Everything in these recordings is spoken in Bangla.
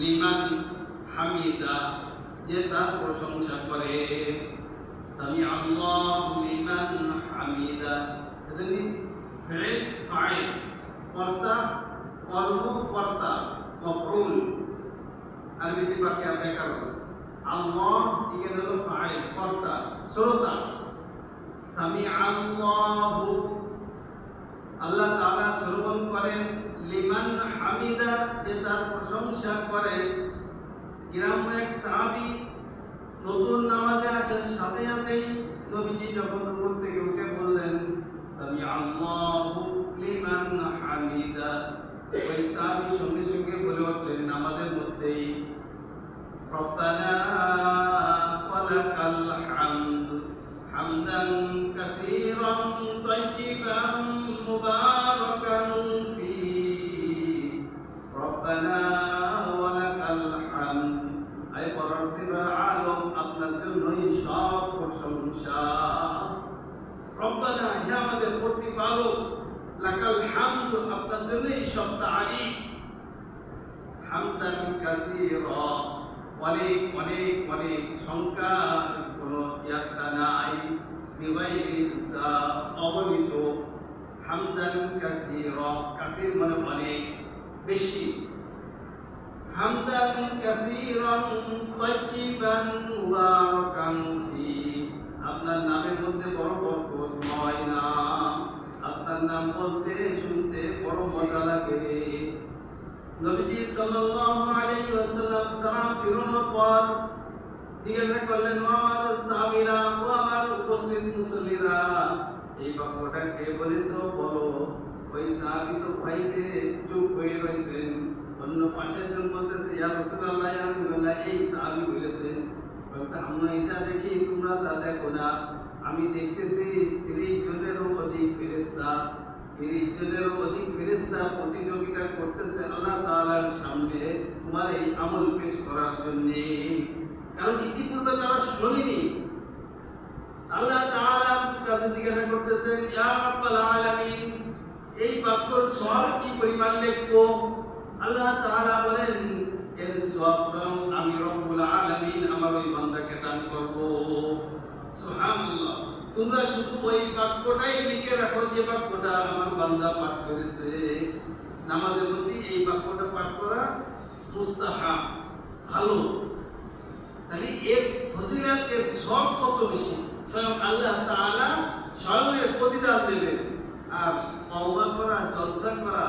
লিমান হামিদা, যে তার প্রশংসা করে। সামি আল্লাহ লিমান হামিদা। এজন্য ফেল ফাইল, কর্তা কর্ম কর্তা মফরুল। আরবিতে বাক্যে ব্যাকরণ আল্লাহ এখানে হলো ফাইল, কর্তা, শ্রোতা। সামি আল্লাহু আল্লাহ তাআলা শ্রবণ করেন। লিমান হামিদা যে তার প্রশংসা করে। গ্রাম্য এক সাহাবি নতুন নামাজে আসার সাথে সাথেই নবীজি যখন উপর থেকে উঠে বললেন, সামি আল্লাহু লিমান হামিদা। ওই সাহাবি সঙ্গে সঙ্গে বলে উঠলেন, নামাজের মধ্যেই রব্বানা ওয়ালাকাল হামদ হামদান কাসীরান তাইয়্যিবান জন্যই সব তারিফ হামদান অনেক অনেক অনেক সংখ্যার কোনো ইয়াত্তা নাই। বিগাইরি হিসাব হামদান মানে অনেক বেশি। হামদান আপনার নামের মধ্যে বড় বরকত হয় না। নাম বলতে, শুনতে বড় মজা লাগে। নবীজি সাল্লাল্লাহু আলাইহি ওয়াসাল্লাম সালাম ফিরানোর পর জিজ্ঞাসা করলেন আমার সাহাবীরা ও আমার উপস্থিত মুসল্লিরা, এই বাক্যটা কে বলেছ? বলো। ওই সাহাবী তো ভয়তে চুপ হয়ে রয়েছেন। অন্য পাশের জন বলতেছে, ইয়া রাসূলুল্লাহ ইয়া রাসূলুল্লাহ এই সাহাবী বলেছেন। বলছে, আমরা এটা দেখি, তোমরা তা দেখো না। আমি দেখতেছি তিরিশ জনেরও অধিক ফেরেশতা, তিরিশ জনেরও অধিক ফেরেশতা প্রতিযোগিতা করতেছে আল্লাহ তাআলার সামনে তোমার এই আমল পেশ করার জন্য। কারণ ইতিপূর্বে তারা শোনেনি। আল্লাহ তাআলা কাছে জিজ্ঞাসা করতেছেন, ইয়া রাব্বাল আলামিন, এই বাক্যর সওয়াব কি পরিমাণ লিখব? আল্লাহ তাআলা বলেন, এর সওয়াব আমি রব্বুল আলামিন আমার ওই বান্দাকে দান করব। সুবহানাল্লাহ। তোমরা শুধু ওই বাক্যটাই লিখে রাখো যে বাক্যটা আমার বান্দা পাঠ করেছে। নামাজের মধ্যে এই বাক্যটা পাঠ করা মুস্তাহাব, ভালো। তাহলে এর ফজিলত সব কত বেশি? স্বয়ং আল্লাহ তাআলা স্বয়ং এর প্রতিদান দেবেন। আর তওবা করা, জলসা করা,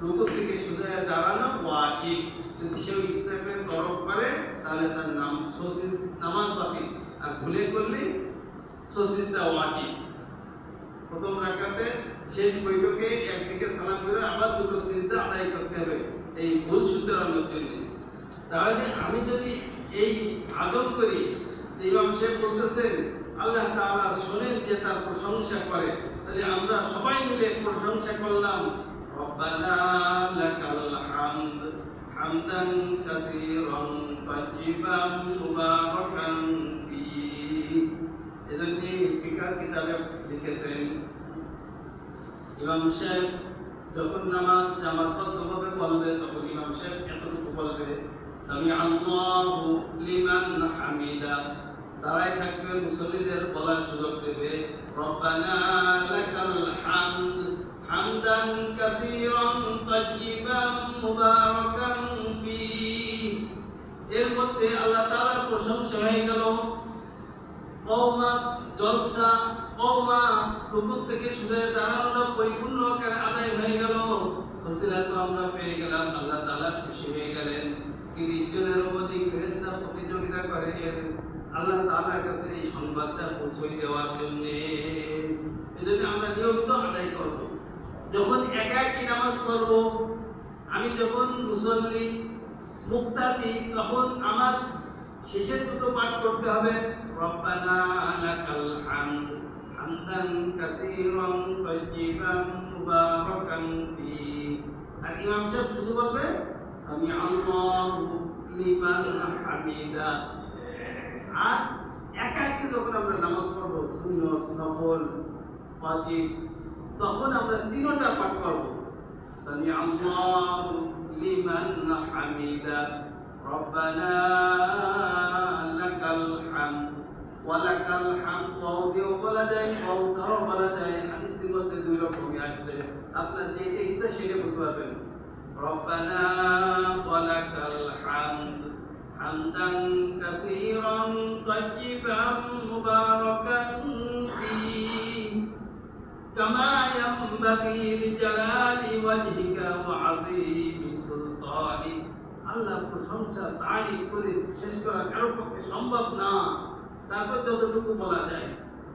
রুকু থেকে সোজা দাঁড়ানো ওয়াজিব যদি সেও ইচ্ছা করে তরক করে, তাহলে তার নাম নামাজ বাতিল। আর ভুলে করলে প্রথম রাকাতে শেষ বৈঠকে একদিকে সালাম করে আবার দুটো সিজদা আদায় করতে হবে। এই ভুল শুধরানোর জন্য তাহলে আমি যদি এই আদব করি ইমাম সাহেব বলতেছেন, আল্লাহ তাআলা শোনেন যে তার প্রশংসা করে, তাহলে আমরা সবাই মিলে প্রশংসা করলাম। রব্বানা লাকাল হামদ, হামদান কাসীরান তাইয়িবান মুবারাকান। ফিকাহ কিতাবে লিখেছেন। ইমাম সাহেব যখন নামাজ জামাতবদ্ধভাবে বলবে তখন ইমাম সাহেব এতটুকু বলবে সামি আল্লাহু লিমান হামিদা। দাঁড়ায় থাকবে, মুসল্লিদের বলার সুযোগ দেবে, রব্বানা লাকাল হামদ হামদান কাসীরান তাইয়িবান মুবারাকান ফি। এর মধ্যে আল্লাহ তাআলার প্রশংসা হয়ে গেল। কওমা জলসা, কওমা রুকু থেকে শুধু দাঁড়ানোটা পরিপূর্ণ আদায় হয়ে গেল। ফজিলত আমরা পেয়ে গেলাম, আল্লাহ তাআলা খুশি হয়ে গেলেন। তিরিশ জনের অধিক ফেরেশতা প্রতিযোগিতা করে আল্লাহ তাআলার কাছে এই সংবাদটা পৌঁছে দেওয়ার জন্য। এজন্য আমরা নিয়মিত আদায় করব। যখন একা একই নামাজ করব আমি যখন মুসল্লি, মুক্তাদি, তখন আমার শেষের দুটো পাঠ করতে হবে। রব্বানা লাকাল হামদ হামদান কাসীরান তাইয়িবান মুবারাকান ফি আর ইমাম সাহেব শুধু বলবে সামি আল্লাহু লিমান হামিদা আর একা একা যখন আমরা নামাজ পড়বো সুন্নত নফল ওয়াজিব তখন আমরা তিনটা পাঠ করব সামি আল্লাহু লিমান হামিদা ربنا لك ওয়ালাকাল হামদ দিয়ে বলা যায় কাউসার বলা যায় হাদিসের মধ্যে দুই রকমই আসছে। আপনার যেটা ইচ্ছা সেটা বলতে পারবেন। রব্বানা ওয়ালাকাল হামদ। হামদান কাসীরান তাইয়িবান মুবারাকান ফি কামা ইয়ানবাগি লিজালালি ওয়াজহিকা ওয়া আযীমি সুলতানি। আল্লাহ প্রশংসা তারিফ করে শেষ করা কারও পক্ষে সম্ভব না। তারপর যতটুকু বলা যায়,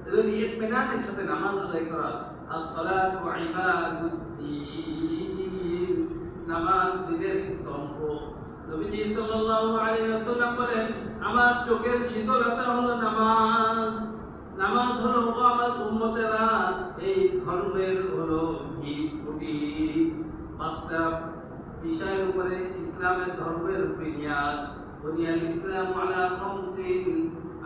এজন্য ইতমিনানের সাথে নামাজ আদায় করা as-salatu ইবাদুদ্দিন নামাজ দিনের স্তম্ভ। নবীজি সাল্লাল্লাহু আলাইহি ওয়াসাল্লাম বলেন, আমার চোখের শীতলতা হলো নামাজ। নামাজ হলো আমার উম্মতেরা, এই ধর্মের হলো ভিত খুঁটি। পাঁচটা বিষয়ের উপরে ইসলামের ধর্মের বুনিয়াদ। বুনিয়াল ইসলাম আলা খামসিন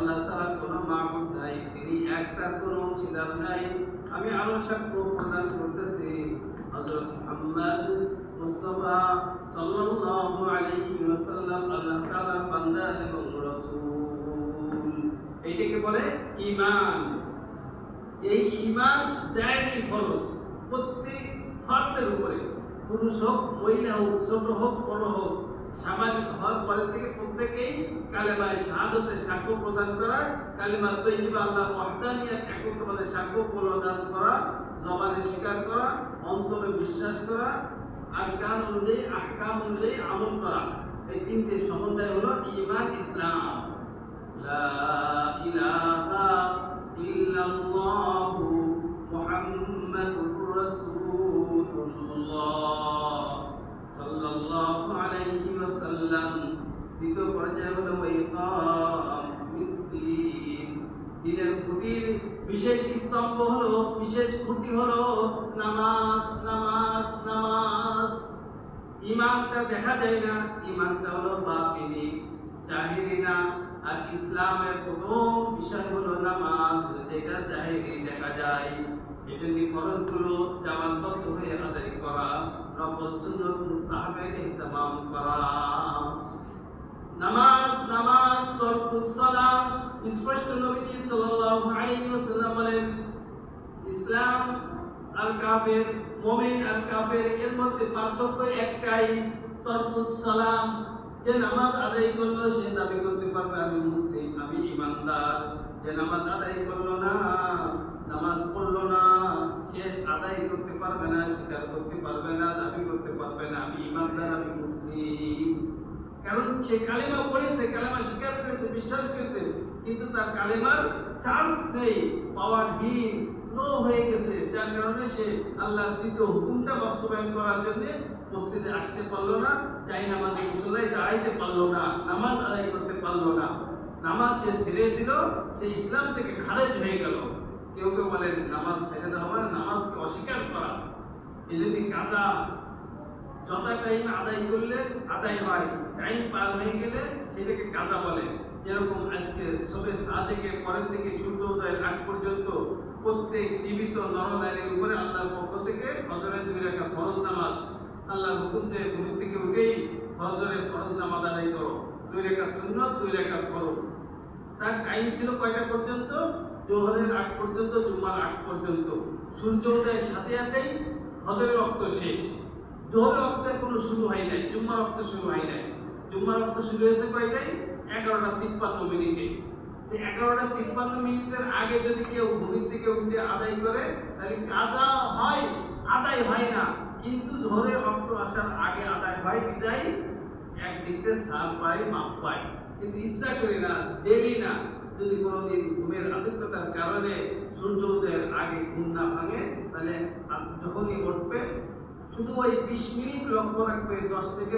আল্লাহ ছাড়া কোনো মাহবুব নাই। তিনি এক তার কোনো অংশীদার নাই। আমি আরও সাক্ষ্য প্রদান করতেছি। হযরত মুহাম্মদ মুস্তাফা সাল্লাল্লাহু আলাইহি ওয়াসাল্লাম আল্লাহ তাআলার বান্দা এবং রাসূল। এইটাকে বলে ঈমান। এই ঈমান দেয়নি ফরজ। প্রত্যেক ফার্দের উপরে। পুরুষ হোক, মহিলা হোক, ছোট হোক, বড় হোক সামাজিক হওয়ার পরে থেকে প্রত্যেকেই কালেমায় শাহাদতে সাক্ষ্য প্রদান করা, কালেমা তৈজিবা আল্লাহ ওয়াহদানিয়াত একত্রবাদে সাক্ষ্য প্রদান করা, জবানে স্বীকার করা, অন্তরে বিশ্বাস করা আরকান অনুযায়ী আহকাম অনুযায়ী আমল করা। এই তিনটে সমন্বয় হলো ঈমান, ইসলাম। লা ইলাহা ইল্লাল্লাহু মুহাম্মাদুর রাসূলুল্লাহ। সাল্লাল্লাহু ওয়াসাল্লাম দ্বিতীয় পর্যায়ে হলো দিনের খুঁটির বিশেষ স্তম্ভ হলো, বিশেষ খুঁটি হলো নামাজ নামাজ নামাজ। ইমানটা দেখা যায় না, ইমানটা হলো বাতিনি, জাহিরি না। আর ইসলামের প্রথম বিষয় হলো নামাজ, যেটা জাহিরি দেখা যায়। এজন্য খরচগুলো জামানবদ্ধ হয়ে আদায় করা নফল সুন্নত মুস্তাহাবের ইহতিমাম করা। নামাজ নামাজ তরকুস সালাম স্পষ্ট নবীজি সাল্লাল্লাহু আলাইহি ওয়াসাল্লাম বলেন, ইসলাম আর কাফের মুমিন আর কাফের এর মধ্যে পার্থক্য একটাই তরকুস সালাম যে নামাজ আদায় করল, সে দাবি করতে পারবে, আমি মুসলিম, আমি ইমানদার যে নামাজ আদায় করল না নামাজ পড়ল না, সে আদায় করতে পারবে না, স্বীকার করতে পারবে না, দাবি করতে পারবে না। আমি ইমানদার, আমি মুসলিম। কারণ সে কালেমা পড়েছে কালেমা স্বীকার করেছে বিশ্বাস করেছে কিন্তু তার কালেমার চান্স নেই, পাওয়ার লো হয়ে গেছে। যার কারণে সে আল্লাহর দ্বিতীয় হুকুমটা বাস্তবায়ন করার জন্য মসজিদে আসতে পারল না, যাই নামাজ মুসল্লায় দাঁড়াইতে পারল না, নামাজ আদায় করতে পারল না। নামাজ যে ছেড়ে দিল, সে ইসলাম থেকে খারেজ হয়ে গেল। কেউ কেউ বলেন নামাজ ছেড়ে দেওয়া নামাজকে অস্বীকার করা এই যদি কাদা যথা টাইম আদায় করলে আদায় হয়, টাইম পার হয়ে গেলে সেটাকে কাদা বলে। যেরকম আজকে সবে সাদেকের পরের থেকে সূর্যোদয়ের আগ পর্যন্ত প্রত্যেক জীবিত নরনারীর উপরে আল্লাহর পক্ষ থেকে ফজরের দুই রেখা ফরজ নামাজ আল্লাহর হুকুম যে ঘুম থেকে উঠেই ফজরের ফরজ নামাজ আদায় করো। দুই রেখা সুন্নত, দুই রেখা ফরজ। তার টাইম ছিল কয়টা পর্যন্ত? জোহরের আগ পর্যন্ত, জুম্মার আগ পর্যন্ত। সূর্য উদয়ের সাথে সাথেই ফজরের রক্ত শেষ। জোহরের রক্তের কোনো শুরু হয় নাই, জুম্মার রক্ত শুরু হয় নাই। জুম্মার রক্ত শুরু হয়েছে কয়টাই এগারোটা তিপ্পান্ন মিনিটে। এগারোটা তিপ্পান্ন মিনিটের আগে যদি কেউ ভূমির থেকে উঠে আদায় করে, তাহলে কাদা হয়? আদায় হয় না। কিন্তু জোহরের রক্ত আসার আগে আদায় হয় বিদায়। একদিক সার পায়, মাপ পায়। কিন্তু ইচ্ছা করি না ডেলি না। যদি কোনোদিন ঘুমের আধিক্যতার কারণে সূর্য উদয়ের আগে ঘুম না ভাঙে, তাহলে যখনই উঠবে, শুধু ওই বিশ মিনিট লক্ষ্য রাখবে, দশ থেকে